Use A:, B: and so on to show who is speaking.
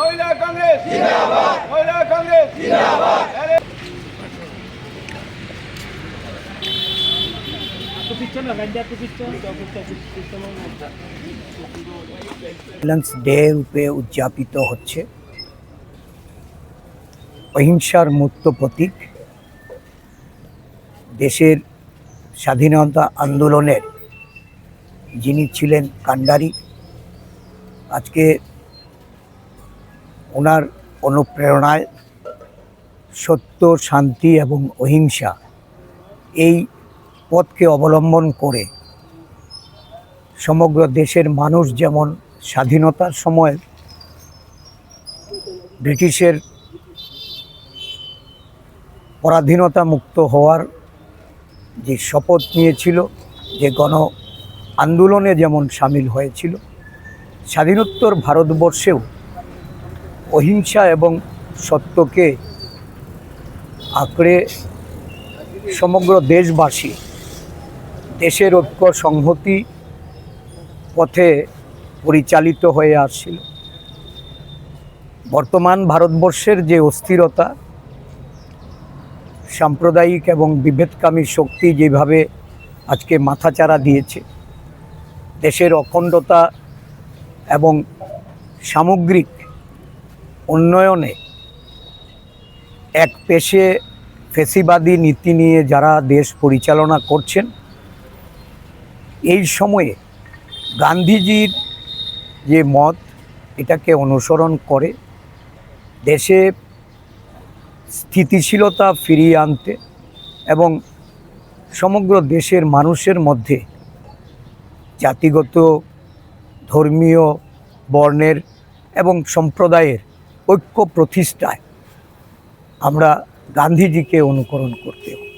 A: মহিলা কংগ্রেস মহিলা কংগ্রেস জিন্দাবাদ
B: ডে রূপে উদযাপিত হচ্ছে। অহিংসার মূর্ত প্রতীক। দেশের স্বাধীনতা আন্দোলনের যিনি ছিলেন কাণ্ডারি, আজকে ওনার অনুপ্রেরণায় সত্য, শান্তি এবং অহিংসা এই পথকে অবলম্বন করে সমগ্র দেশের মানুষ যেমন স্বাধীনতার সময় ব্রিটিশের পরাধীনতা মুক্ত হওয়ার যে শপথ নিয়েছিল, যে গণ আন্দোলনে যেমন সামিল হয়েছিল, স্বাধীনোত্তর ভারতবর্ষেও অহিংসা এবং সত্যকে আঁকড়ে সমগ্র দেশবাসী দেশের ঐক্য সংহতি পথে পরিচালিত হয়ে আসছিল। বর্তমান ভারতবর্ষের যে অস্থিরতা, সাম্প্রদায়িক এবং বিভেদকামী শক্তি যেভাবে আজকে মাথাচাড়া দিয়েছে, দেশের অখণ্ডতা এবং সামগ্রিক উন্নয়নে এক পেশে ফেসিবাদী নীতি নিয়ে যারা দেশ পরিচালনা করছেন এই সময়ে গান্ধীজির যে মত, এটাকে অনুসরণ করে দেশে স্থিতিশীলতা ফিরিয়ে আনতে এবং সমগ্র দেশের মানুষের মধ্যে জাতিগত, ধর্মীয়, বর্ণের এবং সম্প্রদায়ের ঐক্য প্রতিষ্ঠায় আমরা গান্ধীজিকে অনুকরণ করতে